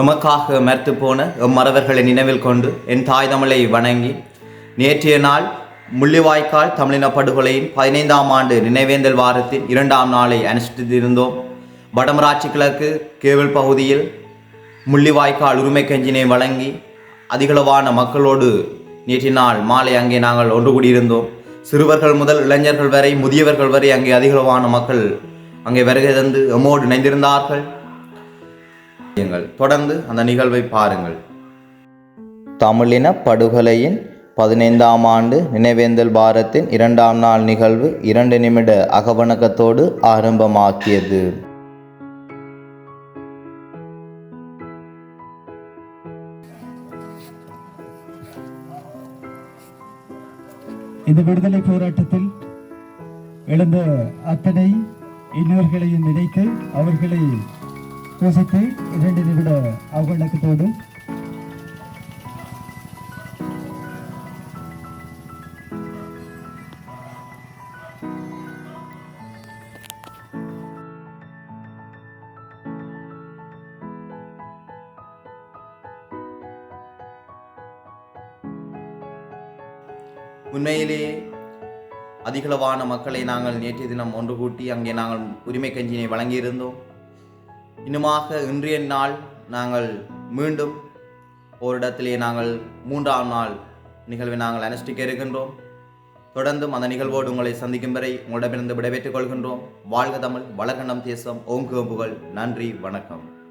எமக்காக மறுத்து போன எம்மறவர்களை நினைவில் கொண்டு என் தாய் தமிழை வணங்கி நேற்றைய நாள் முள்ளிவாய்க்கால் தமிழின படுகொலையின் பதினைந்தாம் ஆண்டு நினைவேந்தல் வாரத்தின் இரண்டாம் நாளை அனுஷ்டித்திருந்தோம். வடமராட்சி கிழக்கு கேவல் பகுதியில் முள்ளிவாய்க்கால் உரிமை கஞ்சினை வழங்கி அதிகளவான மக்களோடு நேற்று நாள் மாலை அங்கே நாங்கள் ஒன்று கூடியிருந்தோம். சிறுவர்கள் முதல் இளைஞர்கள் வரை முதியவர்கள் வரை அங்கே அதிகளவான மக்கள் அங்கே வருகை தந்து எம்மோடு இணைந்திருந்தார்கள். தொடர்ந்து அந்த நிகழ்வை பாருங்கள். தமிழின படுகொலையின் பதினைந்தாம் ஆண்டு நினைவேந்தல் பாரத்தின் இரண்டாம் நாள் நிகழ்வு இரண்டு நிமிட அகவணக்கத்தோடு ஆரம்பமாக்கியது. இந்த விடுதலை போராட்டத்தில் எழுந்த அத்தனை இன்னொருகளையும் நினைத்து அவர்களை பூசித்து இரண்டு நிமிட அவநக்கத்தோடு உண்மையிலேயே அதிகளவான மக்களை நாங்கள் நேற்றைய தினம் ஒன்று கூட்டி அங்கே நாங்கள் உரிமை கஞ்சினை வழங்கியிருந்தோம். இன்னுமாக இன்றைய நாள் நாங்கள் மீண்டும் ஓரிடத்திலே நாங்கள் மூன்றாம் நாள் நிகழ்வை நாங்கள் அனுஷ்டிக்க இருக்கின்றோம். தொடர்ந்தும் அந்த நிகழ்வோடு உங்களை சந்திக்கும் வரை உங்களிடமிருந்து விடைபெற்றுக் கொள்கின்றோம். வாழ்க தமிழ் வளர்கண்டம் தேசம். ஓங்குகம்புகள் நன்றி வணக்கம்.